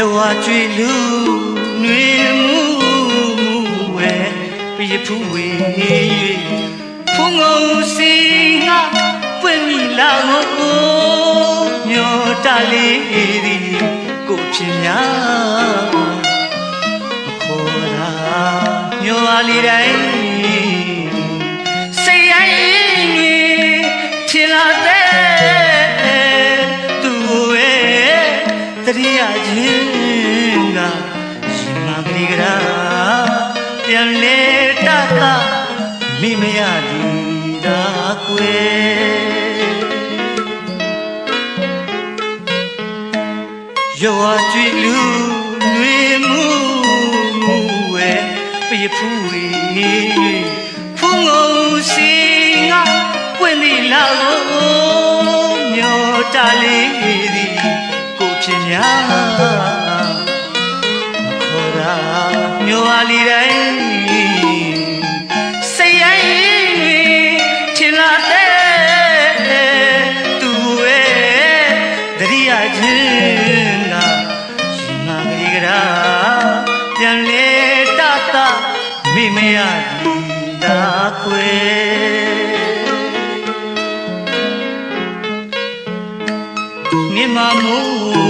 ကျွေလူနွေမှုဝဲပြဖူးဝေဖုံငုံစီငါပွင့်မိလာကိုညောတလေးသည်ကိုဖြစ်များမခေါ်တာညောပါလီတိုင်း တရိယာချင်းကရှင်မကလေးကရာပြန်လေတတ်မိမရလူသာကွယ်ရွာကြွေလူနွေမှုဝဲပြဖူးဝေဖုံငုံစီငါပွင့်ဒီလာကိုမျောတလေးသည် ကိုဖြစ်များခေါ်ရာမျိုးအားလီတိုင်းစိတ်ရိုင်းထင်လာတဲ့သူရဲ့တရိယာချင်းကရှင်မကလေးကရာပြန်လေတတမိမရဒီတာကွယ်မြမမိုးနဲ့မြေ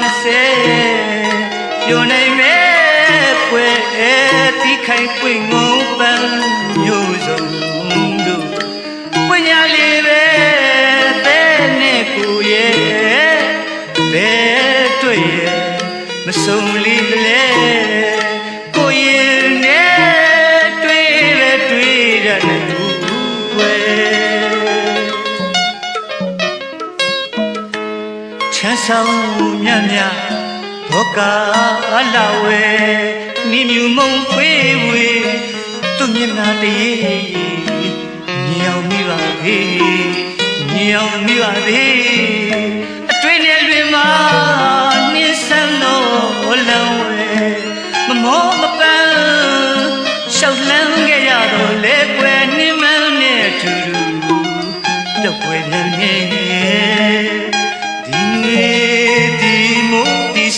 မစဲပြောနိုင်မဲ့ကွယ်တိခိုင်ပွင့်ငုံပန်းမျိုးစုံတို့ပညာလေးပဲတဲ့နဲ့ကိုရဲ့ဘယ်တွေ့ရဲ့မဆုံးလီလေ ချမ်းဆောင်မြတ်မြတ်ဘောကအလာဝဲနိမြူမုံဖွေးဝေသူမျက်နှာတည်းညောင်မိပါသေးညောင်မိပါသေးအတွင်းနဲ့လွင်မှာနှင်းဆန်းတော့လမ်းဝဲမမောမပန်းရှောက်လန်းခဲ့ရတော့လေကွယ်နှင်းမန်းနဲ့အတူတူတော့ွယ်ပြန်နေ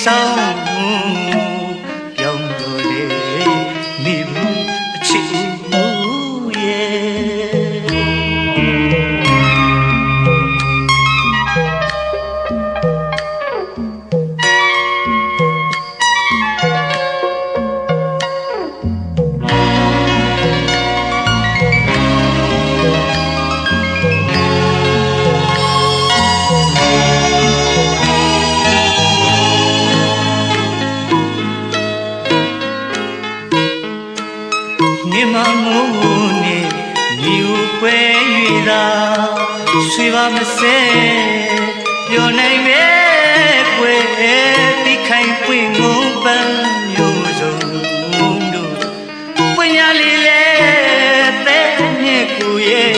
ဆောင်ပြောင်းလို့လေမိဘူးအချစ်ဦး မြမမိုးနဲ့ညီကိုခွဲ၍သာဆွေပါမစဲပြောနိုင်မဲ့ကွယ်တိခိုင်ပွင့်ငုံပန်းမျိုးစုံတို့ပွင့်ရလေးလေတဲ့နဲ့ကိုရဲ့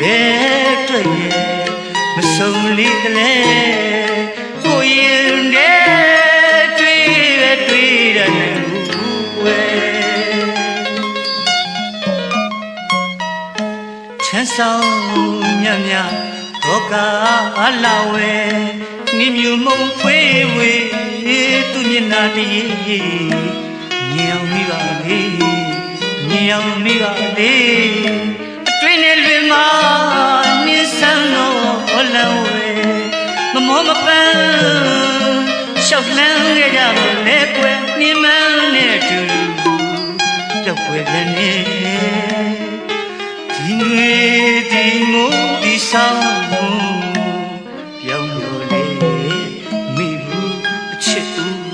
ဘယ်တွေ့ရဲ့မဆုံးလေးတလဲ ဆောင်မြတ်မြတ်ဘောကအလာဝဲနိမြူမုံဖွေးဝေသူမျက်နာတည်းညောင်မိပါလေညောင်မိပါလေအတွင်းနဲ့လွင်မှာနင်းဆန်းတော့လမ်းဝဲမမောမပန်းရှောက်လန်းခဲ့ကြတော့လေကွယ်နှင်းမန်းနဲ့တူတူတော့ွယ်ပြန် ဆောင်မှုပြောင်းလို့လေမိဘူးအချစ်ဦး